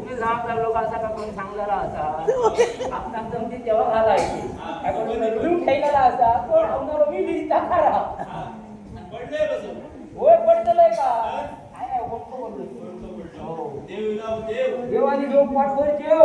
करतं? लोक असा का कोण असा? आपणाक जमती तेव्हा घालायची. काय कोणी ठेवलेला असा? कोण आवणार मी होय पडतलंय का? काय आहे, गोष्ट हो. देव देव. देवानी पाठवर जेव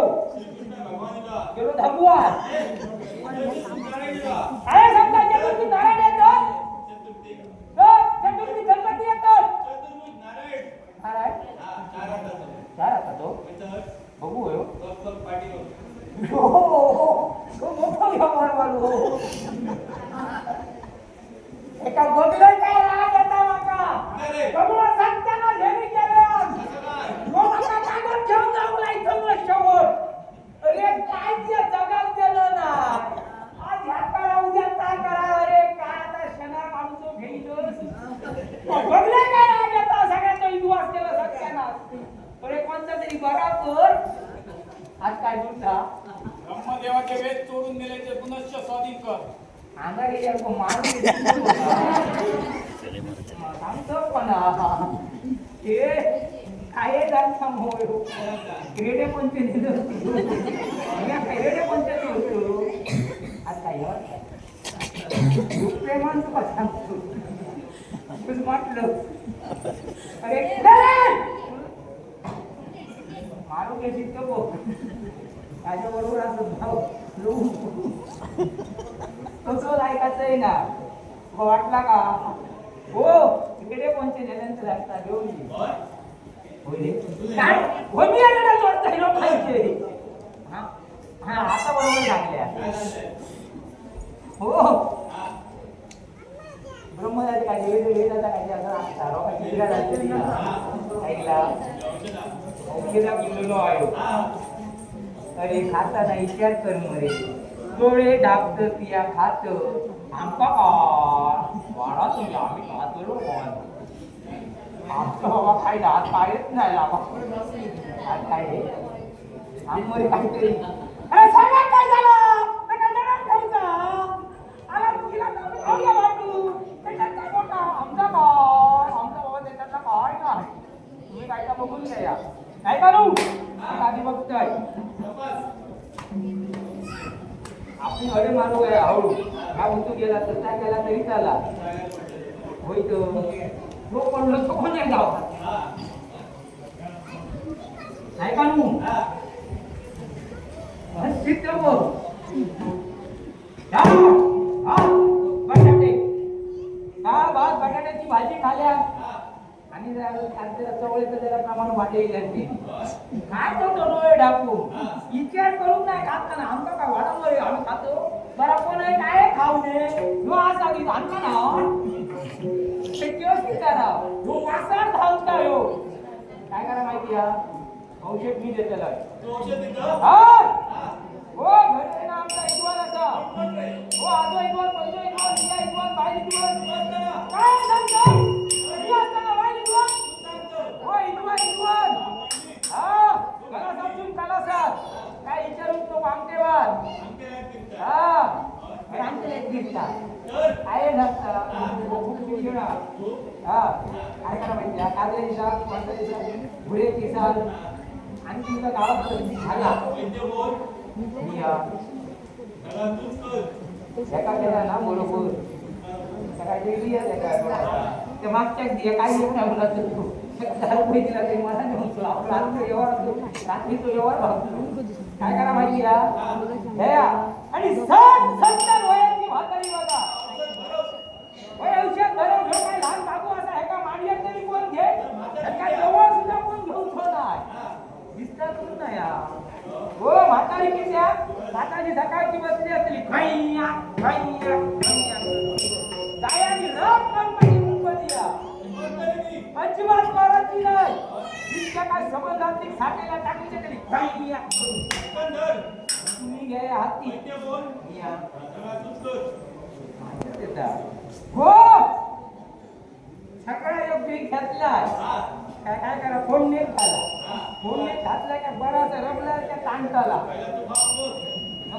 गेलो थांबवा चतुर्थी नारायणीला. काय सांगता चतुर्थी नारायण येतात चतुर्थी का? तर चतुर्थी गणपती येतात चतुर्भुज नारायण. नारायण हा, चार हाताचा. चार आता तो त्याच्यावर बघू होय बघ, बघ, पाठीवर. हो, हो, हो. तो मोठा व्यवहार वालो एका बघलंय काय राग येता माका अरे. सगळं सत्याला घेणी केलं असं काय? तो माका कागद घेऊन जाऊ नाही सगळं शेवट अरे काय ते जगात गेलं ना आज ह्या करा उद्या काय करा अरे काय आता शना काढतो घेईतोस बघलंय काय राग येता सगळ्यांचा विश्वास केला सत्याना अरे कोणता तरी बरा कर आज काय बोलता ब्रह्मदेवाचे वेद चोरून दिल्याचे पुनश्च स्वाधीन कर. सांगतो पण हे काय जात होयो क्रीडे पंच क्रीडे पंच होतो आज काय प्रेमान तुका सांगतो तुझ म्हटलं अरे मारू घेशील का बघ माझ्या बरोबर असं भाऊ ऐकायचं आहे हो, वाटला का? हो तिकडे कोणते नेल्यांचं लागता घेऊन ये. आलेला हा आता बरोबर लागल्या हो. ब्रह्मदाची काय वेद वेदाचा काय? असं असता लोक कितीला जायचं ऐकला औषधा. औषधा आहे. विचार कर मरे डोळे डाकत पिया खात आमका का वाडा तुम्ही आम्ही खातो कोण. आमचं बाबा काही दात पायच नाही लावा काय हे आममध्ये काहीतरी अरे सांगा काय झालं ते काय जणांना खायचा आला तू गेला तर आम्ही खाऊया वाटू त्याच्यात काय मोठा आमचा काय आमचा बाबा त्याच्यातला काय नाही तुम्ही काय का बघून घ्या काय करू आधी बघतोय तपास. आपण मारू आहे हळू हा उतू गेला तर काय केला तरी चाला. काय होय तो. पडलो तो कोण आहे गाव नाही का नू? चित्र बटाटे. हा भात बटाट्याची भाजी खाल्या. आणि चवळीचं जरा प्रमाण वाटेल काय करतो डोळे डाकू विचार करून नाही खात ना? आमका काय वाढवलं आम्ही खातो. बरा कोण आहे? काय खाऊ नये ह्यो आज सांगितलं आणला ना ते किंवा करा ह्यो वासार धावता ह्यो. काय करा माहिती हा औषध मी देतला तू औषध देतो? हा. हा. हो घरी ना आमचा इद्वान असा? हो आजो इद्वान पंजो इद्वान निया बाई इद्वान बोलताना. काय सांगतो. हो हा मला समजून चला सर. काय विचारून तो वामतेवार आमच्या यात फिरतात. हा हे आमचे एक दिसता तर आहे नसता खूप शिक्षणा तू हा काय करा माहिती आहे? काजळे दिसाल कोणता दिसाल घुडे दिसाल आणि तुमचा गावात झाला. एका केला ना बरोबर सकाळी गेली त्या ते मागच्या दिया काय येऊन आवला तू दहा रुपये दिला ते मला नेऊन तुला आपला रात्री व्यवहार होतो रात्री तो व्यवहार भागतो. काय करा माहिती या. आणि सण सत्तर वयाची म्हातारी बघा औषध भरव. वय औषध भरव घेऊ काय लहान बाबू असा आहे का मांडल्यात तरी कोण घे एका जवळ सुद्धा कोण घेऊन ठेवणार दिसतात तुम्ही ना या हो म्हातारी किती आहे? म्हातारी सकाळची बसली असली खैया खैया खैया जायानी रब पण पाहिजे मुंबई या कोण करे ती? अजिबात मारायची नाही इतक्या काय साठेला तरी तुम्ही घे हाती हो सगळा योग्य घेतलाय काय काय करा? फोन नेट झाला फोन नेट घातला का बराच रबला त्या तांटाला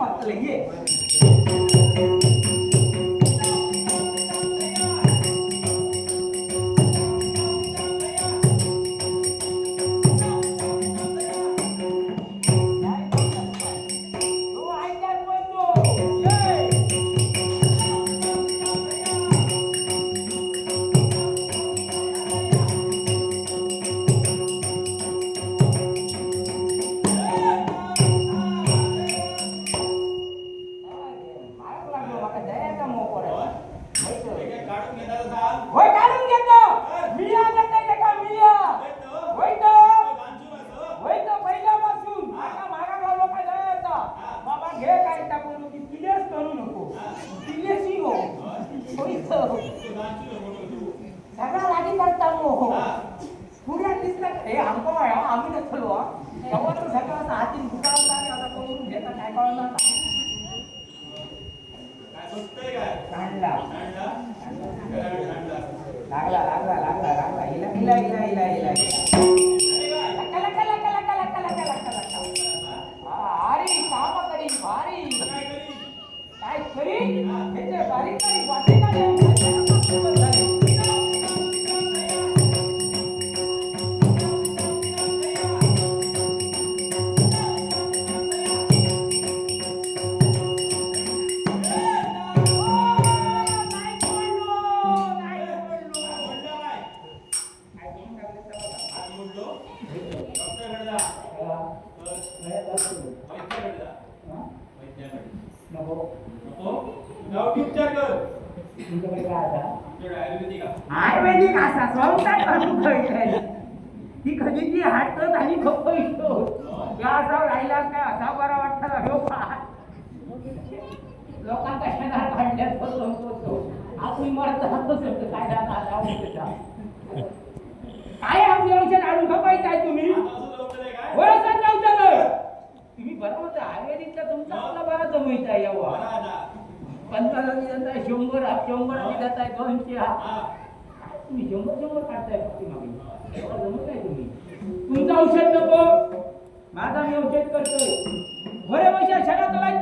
ಮಾಡ್ತಲ್ಲ ಹಿಂಗೆ लागला लागला लागला लागला इला इला इला इला इला आरी काम करी भारी काय करी त्याचे बारीक बारीक वाटे काय आयुर्वेदिक असा स्वतः ती कधी ती कधीची हाटत आणि खपतो या असा राहिला काय? असा बरा वाटला हो लोकांचा शेजार काढल्यात बसवतो आपण मरत हातच होतो काय काय आमच्या औषध आणून खपायचाय तुम्ही? वळसात तुम्ही बरं होतं आयुर्वेदिकचा तुमचा आपला बरा जमवायचा यावं. पंधराला दिलं तर शंभर शंभर दिला तर दोनशे तुम्ही शंभर शंभर काढताय फक्त मागे. जमत नाही तुम्ही. तुमचं औषध नको. माझा मी औषध करतोय. बरे पैसे सगळ्यात लाइट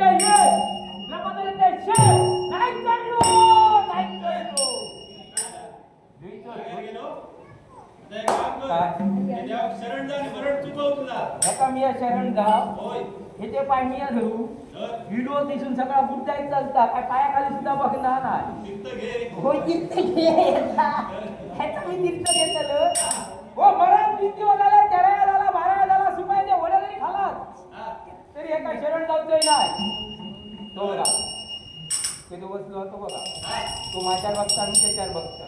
शरण जा शरण चुकव तुला. आता मी शरण जा होय. हे ते पाणी धरू व्हिडिओ दिसून सगळा बुद्धायच चालता. काय पायाखाली सुद्धा बघणार नाही हो चित्त घे. ह्याचं मी चित्त घेतलं. हो मरण किती वगैरे तेरा झाला? बारा झाला सुमायचे वडे जरी खालात. तरी एका शरण लावतोय ना. तो बघा. ते तो बसलो तो बघा. तो माझ्यावर बघता आणि त्याच्यावर बघता.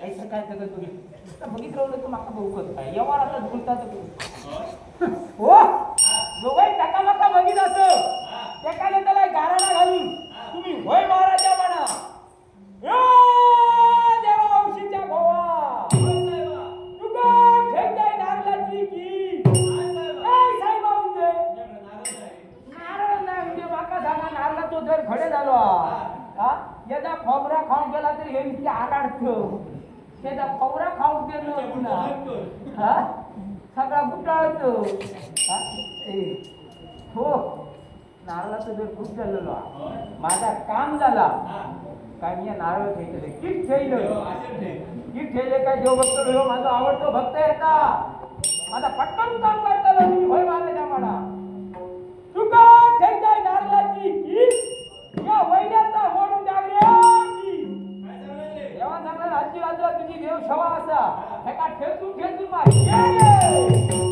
काय सकाळ सगळं तुम्ही बघितलं होतं माका बघू करता येवा आता बोलता तर झालो. यदा खोबरा खाऊन गेला तर हे इतके आडाडतो यदा खोबरा खाऊन गेलो पुन्हा सगळा गुटाळतो हो? नारळाचं जर खूप झालेलो. माझा काम झाला. काय मी नारळ ठेवले किट ठेवलं. किट ठेवले काय जो बघतो माझा आवडतो भक्त आहे का? माझा पटकन काम करताना तुम्ही होय महाराजा मला तुझी देव शवा असा. हेका ठेवतून ठेवतून मार